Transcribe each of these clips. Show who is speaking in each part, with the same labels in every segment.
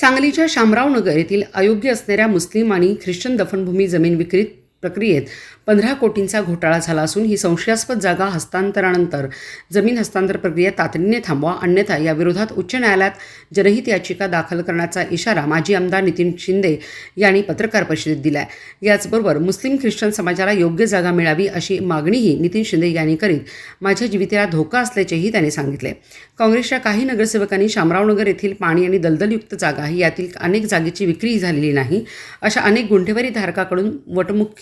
Speaker 1: सांगलीच्या शामराव नगर येथील अयोग्य असणाऱ्या मुस्लिम आणि ख्रिश्चन दफनभूमी जमीन विक्रीत प्रक्रियेत पंधरा कोटींचा घोटाळा झाला असून ही संशयास्पद जागा हस्तांतरानंतर जमीन हस्तांतर प्रक्रिया तातडीने थांबवा अन्यथा याविरोधात उच्च न्यायालयात जनहित याचिका दाखल करण्याचा इशारा माजी आमदार नितीन शिंदे यांनी पत्रकार परिषदेत दिला आहे याचबरोबर मुस्लिम ख्रिश्चन समाजाला योग्य जागा मिळावी अशी मागणीही नितीन शिंदे यांनी करीत माझ्या जीवितेला धोका असल्याचेही त्यांनी सांगितले. काँग्रेसच्या काही नगरसेवकांनी शामरावनगर येथील पाणी आणि दलदलयुक्त जागा ही यातील अनेक जागेची विक्री झालेली नाही अशा अनेक गुंठेवारी धारकाकडून वटमुख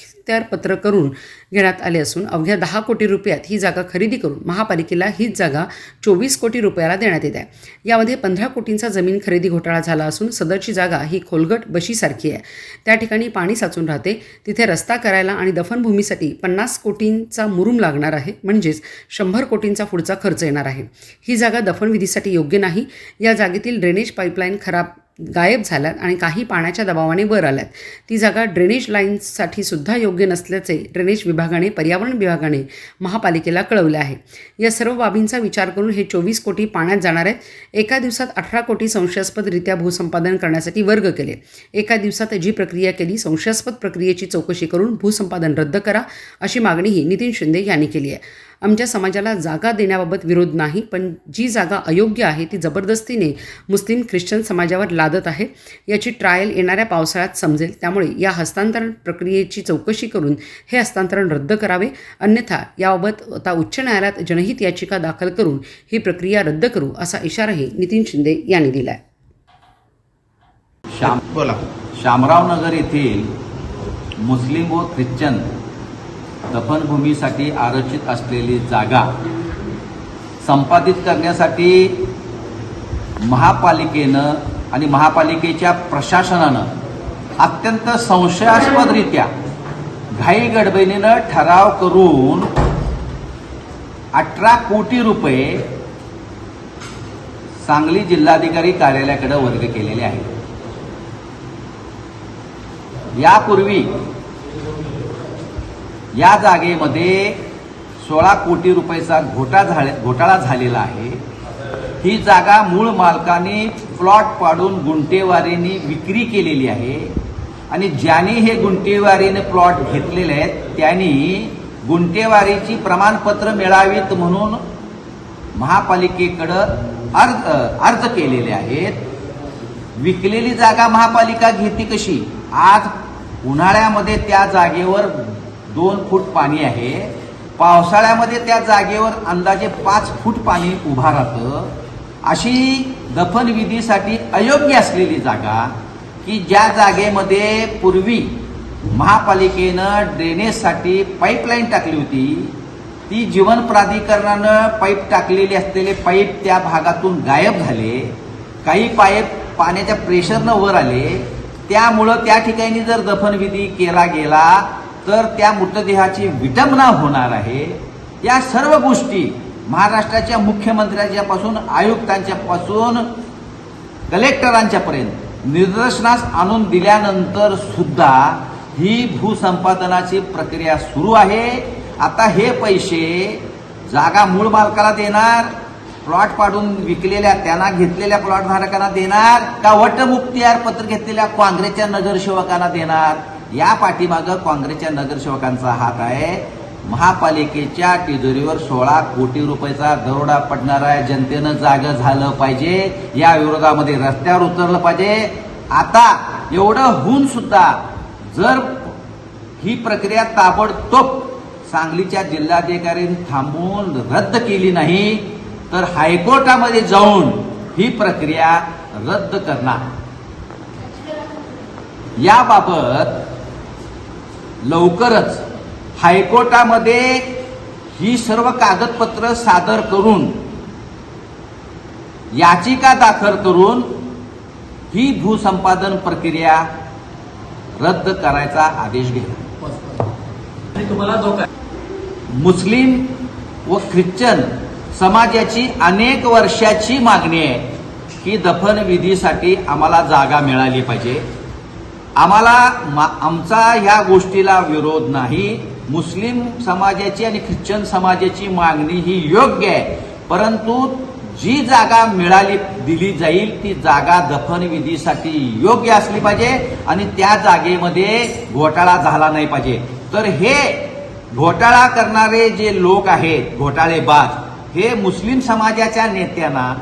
Speaker 1: पत्र करून घेण्यात आले असून अवघ्या दहा कोटी रुपयात ही जागा खरेदी करून महापालिकेला हीच जागा चोवीस कोटी रुपयाला देण्यात येत आहे. यामध्ये पंधरा कोटींचा जमीन खरेदी घोटाळा झाला असून सदरची जागा ही खोलगट बशीसारखी आहे. त्या ठिकाणी पाणी साचून राहते. तिथे रस्ता करायला आणि दफनभूमीसाठी पन्नास कोटींचा मुरुम लागणार आहे. म्हणजेच शंभर कोटींचा पुढचा खर्च येणार आहे. ही जागा दफनविधीसाठी योग्य नाही. या जागेतील ड्रेनेज पाईपलाईन खराब गायब झाल्यात आणि काही पाण्याच्या दबावाने वर आल्यात. ती जागा ड्रेनेज लाईन्ससाठी सुद्धा योग्य नसल्याचे ड्रेनेज विभागाने पर्यावरण विभागाने महापालिकेला कळवले आहे. या सर्व बाबींचा विचार करून हे चोवीस कोटी पाण्यात जाणार आहेत. एका दिवसात अठरा कोटी संशयास्पदरित्या भूसंपादन करण्यासाठी वर्ग केले. एका दिवसात जी प्रक्रिया केली संशयास्पद प्रक्रियेची चौकशी करून भूसंपादन रद्द करा अशी मागणीही नितीन शिंदे यांनी केली आहे. आमच्या समाजाला जागा देण्याबाबत विरोध नाही पण जी जागा अयोग्य आहे ती जबरदस्तीने मुस्लिम ख्रिश्चन समाजावर लादत आहे. याची ट्रायल येणाऱ्या पावसाळ्यात समजेल. त्यामुळे या हस्तांतरण प्रक्रियेची चौकशी करून हे हस्तांतरण रद्द करावे. अन्यथा याबाबत आता उच्च न्यायालयात जनहित याचिका दाखल करून ही प्रक्रिया रद्द करू असा इशाराही नितीन शिंदे यांनी दिला आहे
Speaker 2: श्याम
Speaker 3: बोला.
Speaker 2: शामराव नगर येथील मुस्लिम व ख्रिश्चन दफनभूमीसाठी आरक्षित असलेली जागा संपादित करण्यासाठी महापालिकेनं आणि महापालिकेच्या प्रशासनानं अत्यंत संशयास्पदरित्या घाई गडबडीनं ठराव करून अठरा कोटी रुपये सांगली जिल्हाधिकारी कार्यालयाकडे वर्ग केलेले आहेत. यापूर्वी या जागेमध्ये सोळा कोटी रुपयाचा घोटा झाले घोटाळा झालेला आहे. ही जागा मूळ मालकाने प्लॉट पाडून गुंटेवारीने विक्री केलेली आहे. आणि ज्यांनी हे गुंटेवारीने प्लॉट घेतलेले आहेत त्यांनी गुंटेवारीची प्रमाणपत्र मिळावीत म्हणून महापालिकेकडं अर्ज अर्ज केलेले आहेत. विकलेली जागा महापालिका घेते कशी? आज उन्हाळ्यामध्ये त्या जागेवर दोन फूट पाणी आहे. पावसाळ्यामध्ये त्या जागेवर अंदाजे पाच फूट पाणी उभा राहतं. अशी दफनविधीसाठी अयोग्य असलेली जागा की ज्या जागेमध्ये पूर्वी महापालिकेनं ड्रेनेजसाठी पाईपलाईन टाकली होती ती जीवन प्राधिकरणानं पाईप टाकलेले असलेले पाईप त्या भागातून गायब झाले. काही पाईप पाण्याच्या प्रेशरनं वर आले. त्यामुळं त्या ठिकाणी जर दफनविधी केला गेला तर त्या मृतदेहाची विटंबना होणार आहे. या सर्व गोष्टी महाराष्ट्राच्या मुख्यमंत्र्यांच्या पासून आयुक्तांच्या पासून कलेक्टरांच्या पर्यंत निदर्शनास आणून दिल्यानंतर सुद्धा ही भूसंपादनाची प्रक्रिया सुरू आहे. आता हे पैसे जागा मूळ मालकाला देणार प्लॉट पाडून विकलेल्या त्यांना घेतलेल्या प्लॉट धारकांना देणार का वटमुक्तियार पत्र घेतलेल्या काँग्रेसच्या नगरसेवकांना देणार या पाठीमागं काँग्रेसच्या नगरसेवकांचा हात आहे. महापालिकेच्या तिजोरीवर सोळा कोटी रुपयाचा दरोडा पडणार आहे. जनतेनं जागं झालं पाहिजे. या विरोधामध्ये रस्त्यावर उतरलं पाहिजे. आता एवढं होऊन सुद्धा जर ही प्रक्रिया ताबडतोब सांगलीच्या जिल्हाधिकाऱ्यांनी थांबवून रद्द केली नाही तर हायकोर्टामध्ये जाऊन ही प्रक्रिया रद्द करणार. याबाबत लवकरच हायकोर्टामध्ये ही सर्व कागदपत्र सादर करून याचिका दाखल करून ही भूसंपादन प्रक्रिया रद्द करायचा आदेश घेतला मुस्लिम व ख्रिश्चन समाजाची अनेक वर्षाची मागणी आहे की दफनविधीसाठी आम्हाला जागा मिळाली पाहिजे. आम्हाला मा- आमचा ह्या गोष्टीला विरोध नाही. मुस्लिम समाजाची आणि ख्रिश्चन समाजाची मागणी ही योग्य आहे. परंतु जी जागा मिळाली दिली जाईल ती जागा दफनविधीसाठी योग्य असली पाहिजे आणि त्या जागेमध्ये घोटाळा झाला नाही पाहिजे. तर हे घोटाळा करणारे जे लोक आहेत घोटाळेबाज हे मुस्लिम समाजाच्या नेत्यांना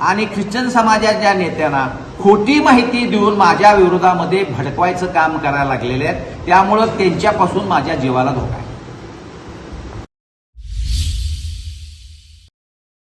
Speaker 2: आणि ख्रिश्चन समाजाच्या नेत्यांना खोटी माहिती देऊन माझ्या विरोधामध्ये भडकवायचं काम करायला लागलेले आहेत. त्यामुळं त्यांच्यापासून माझ्या जीवाला धोका आहे.